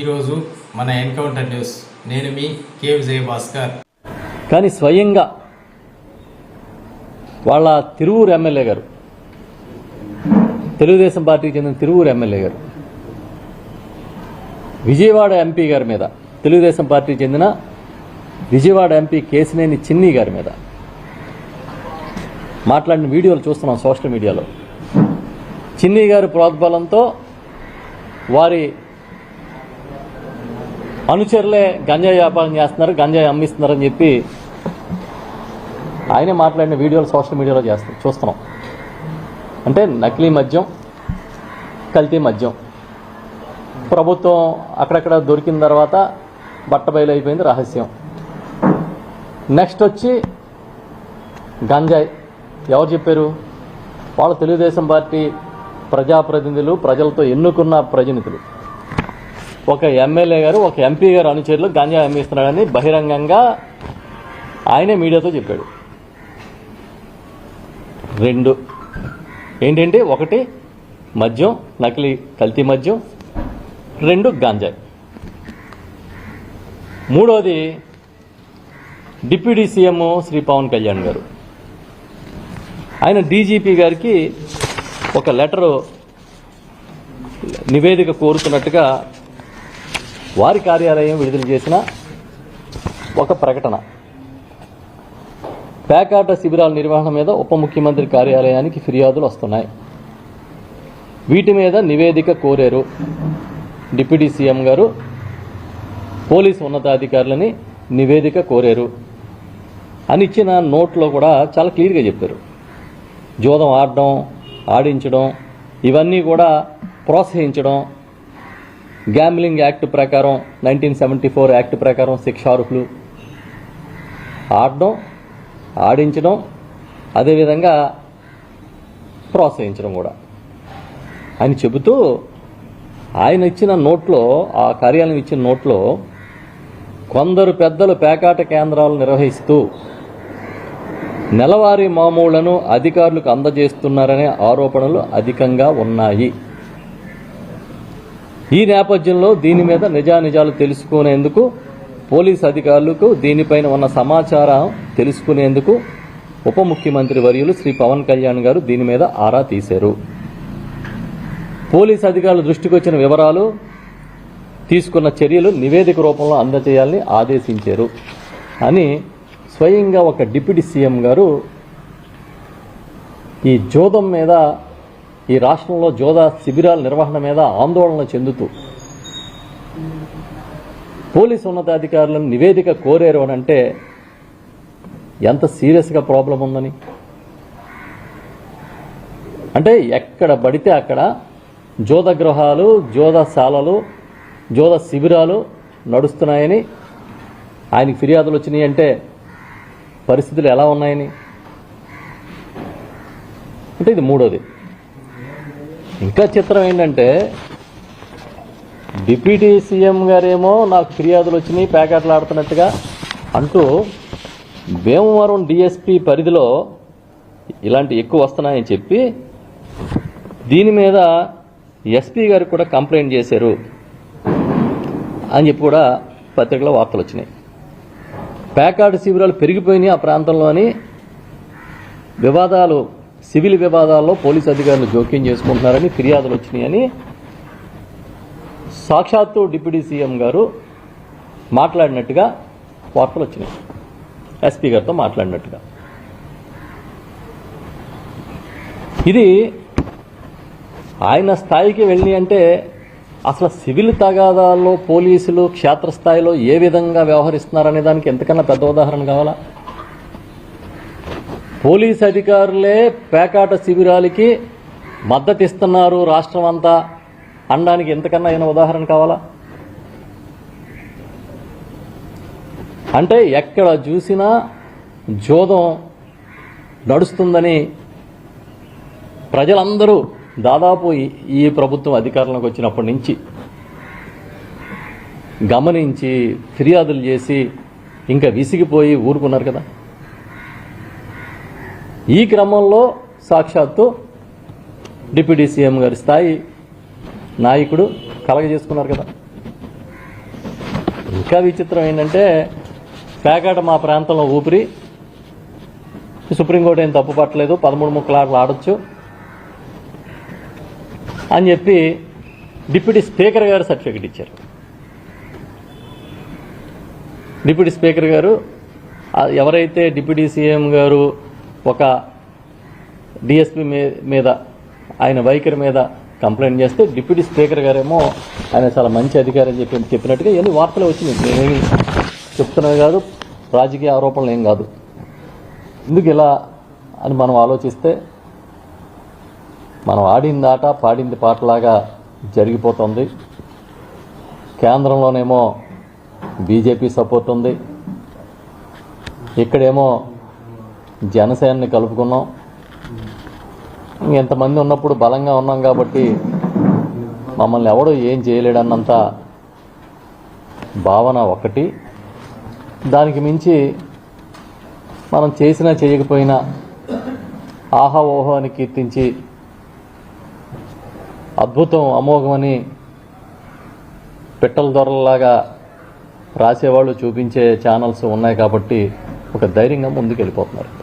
ఈరోజు మన encounter news. నేను మీ కే విజయభాస్కర్ కానీ స్వయంగా వాళ్ళ తిరువూరు ఎమ్మెల్యే గారు తెలుగుదేశం పార్టీకి చెందిన తిరువూరు ఎమ్మెల్యే గారు విజయవాడ ఎంపీ గారి మీద తెలుగుదేశం పార్టీకి చెందిన విజయవాడ ఎంపీ కేసినేని చిన్ని గారి మీద మాట్లాడిన వీడియోలు చూస్తున్నాం సోషల్ మీడియాలో. చిన్ని గారి ప్రోద్బలంతో వారి అనుచరులే గంజాయి వ్యాపారం చేస్తున్నారు గంజాయి అమ్మిస్తున్నారని చెప్పి ఆయనే మాట్లాడిన వీడియోలు సోషల్ మీడియాలో చేస్తాం చూస్తున్నాం. అంటే నకిలీ మద్యం కల్తీ మద్యం. ప్రభుత్వం అక్కడక్కడ దొరికిన తర్వాత బట్టబయలు అయిపోయింది రహస్యం. నెక్స్ట్ వచ్చి గంజాయి. ఎవరు చెప్పారు? వాళ్ళు తెలుగుదేశం పార్టీ ప్రజాప్రతినిధులు ప్రజలతో ఎన్నుకున్న ప్రతినిధులు ఒక ఎమ్మెల్యే గారు ఒక ఎంపీ గారు అనుచరులు గాంజా అమ్మిస్తున్నాడని బహిరంగంగా ఆయనే మీడియాతో చెప్పాడు. రెండు. ఏంటంటే ఒకటి మద్యం నకిలీ కల్తీ మద్యం రెండు గాంజాయి. మూడోది డిప్యూటీ సీఎం శ్రీ పవన్ కళ్యాణ్ గారు. ఆయన డీజీపీ గారికి ఒక లెటరు నివేదిక కోరుతున్నట్టుగా వారి కార్యాలయం విడుదల చేసిన ఒక ప్రకటన. పేకాట శిబిరాల నిర్వహణ మీద ఉప ముఖ్యమంత్రి కార్యాలయానికి ఫిర్యాదులు వస్తున్నాయి. వీటి మీద నివేదిక కోరారు. డిప్యూటీ సీఎం గారు పోలీసు ఉన్నతాధికారులని నివేదిక కోరారు. అని ఇచ్చిన నోట్లో కూడా చాలా క్లియర్గా చెప్పారు. జోదం ఆడడం ఆడించడం ఇవన్నీ కూడా ప్రోత్సహించడం గ్యాంబ్లింగ్ యాక్ట్ ప్రకారం నైన్టీన్ సెవెంటీ ఫోర్ యాక్ట్ ప్రకారం శిక్షార్హులు ఆడడం ఆడించడం అదేవిధంగా ప్రోత్సహించడం కూడా. అని చెబుతూ ఆయన ఇచ్చిన నోట్లో ఆ కార్యాలయం ఇచ్చిన నోట్లో కొందరు పెద్దలు పేకాట కేంద్రాలు నిర్వహిస్తూ నెలవారీ మామూళ్ళను అధికారులకు అందజేస్తున్నారనే ఆరోపణలు అధికంగా ఉన్నాయి. ఈ నేపథ్యంలో దీని మీద నిజానిజాలు తెలుసుకునేందుకు పోలీస్ అధికారులకు దీనిపైన ఉన్న సమాచారం తెలుసుకునేందుకు ఉప ముఖ్యమంత్రి వర్యులు శ్రీ పవన్ కళ్యాణ్ గారు దీని మీద ఆరా తీశారు. పోలీస్ అధికారుల దృష్టికి వచ్చిన వివరాలు తీసుకున్న చర్యలు నివేదిక రూపంలో అందజేయాలని ఆదేశించారు. అని స్వయంగా ఒక డిప్యూటీ సీఎం గారు ఈ జోదం మీద ఈ రాష్ట్రంలో జోదా శిబిరాల నిర్వహణ మీద ఆందోళన చెందుతూ పోలీసు ఉన్నతాధికారులను నివేదిక కోరారు అని అంటే ఎంత సీరియస్గా ప్రాబ్లం ఉందని? అంటే ఎక్కడ పడితే అక్కడ జోద గృహాలు జోదశాలలు జోద శిబిరాలు నడుస్తున్నాయని ఆయనకి ఫిర్యాదులు వచ్చినాయి అంటే పరిస్థితులు ఎలా ఉన్నాయని? అంటే ఇది మూడోది. ఇంకా చిత్రం ఏంటంటే డిప్యూటీ సీఎం గారేమో నాకు ఫిర్యాదులు వచ్చినాయి ప్యాకెట్లు ఆడుతున్నట్టుగా అంటూ భీమవరం డిఎస్పి పరిధిలో ఇలాంటి ఎక్కువ వస్తున్నాయని చెప్పి దీని మీద ఎస్పీ గారికి కూడా కంప్లైంట్ చేశారు అని చెప్పి కూడా పత్రికలో వార్తలు వచ్చినాయి. ప్యాకాట్ శిబిరాలు పెరిగిపోయినాయి ఆ ప్రాంతంలోని వివాదాలు సివిల్ వివాదాల్లో పోలీసు అధికారులు జోక్యం చేసుకుంటున్నారని ఫిర్యాదులు వచ్చినాయని సాక్షాత్తు డిప్యూటీ సీఎం గారు మాట్లాడినట్టుగా వార్తలు వచ్చినాయి. ఎస్పీ గారితో మాట్లాడినట్టుగా. ఇది ఆయన స్థాయికి వెళ్ళి అంటే అసలు సివిల్ తగాదాల్లో పోలీసులు క్షేత్రస్థాయిలో ఏ విధంగా వ్యవహరిస్తున్నారనే దానికి ఎంతకన్నా పెద్ద ఉదాహరణ కావాలా? పోలీస్ అధికారులే పేకాట శిబిరాలకి మద్దతు ఇస్తున్నారు రాష్ట్రం అంతా అనడానికి ఎంతకన్నా అయిన ఉదాహరణ కావాలా? అంటే ఎక్కడ చూసినా జోదం నడుస్తుందని ప్రజలందరూ దాదాపు ఈ- ఈ ప్రభుత్వం అధికారంలోకి వచ్చినప్పటి నుంచి గమనించి ఫిర్యాదులు చేసి ఇంకా విసిగిపోయి ఊరుకున్నారు కదా. ఈ క్రమంలో సాక్షాత్తు డిప్యూటీ సీఎం గారి స్థాయి నాయకుడు కలగజేసుకున్నారు కదా. ఇంకా విచిత్రం ఏంటంటే పేకాట మా ప్రాంతంలో ఊపిరి. సుప్రీంకోర్టు ఏం తప్పు పట్టలేదు. పదమూడు ముక్కలు ఆటలు ఆడొచ్చు అని చెప్పి డిప్యూటీ స్పీకర్ గారు సర్టిఫికెట్ ఇచ్చారు. డిప్యూటీ స్పీకర్ గారు ఎవరైతే డిప్యూటీ సీఎం గారు ఒక డిఎస్పీ మీద ఆయన వైఖరి మీద కంప్లైంట్ చేస్తే డిప్యూటీ స్పీకర్ గారేమో ఆయన చాలా మంచి అధికారి అని చెప్పి చెప్పినట్టుగా ఇవన్నీ వార్తలు వచ్చినాయి. నేనేమి చెప్తున్నవి కాదు రాజకీయ ఆరోపణలు ఏం కాదు. ఎందుకు ఇలా అని మనం ఆలోచిస్తే మనం ఆడింది ఆట పాడింది పాటలాగా జరిగిపోతుంది. కేంద్రంలోనేమో బీజేపీ సపోర్ట్ ఉంది. ఇక్కడేమో జనసేనని కలుపుకున్నాం. ఇంతమంది ఉన్నప్పుడు బలంగా ఉన్నాం కాబట్టి మమ్మల్ని ఎవడు ఏం చేయలేడన్నంత భావన ఒకటి. దానికి మించి మనం చేసినా చేయకపోయినా ఆహా ఓహో అని కీర్తించి అద్భుతం అమోఘమని పిట్టల దొరలలాగా రాసేవాళ్ళు చూపించే ఛానల్స్ ఉన్నాయి కాబట్టి ఒక ధైర్యంగా ముందుకు వెళ్ళిపోతున్నారు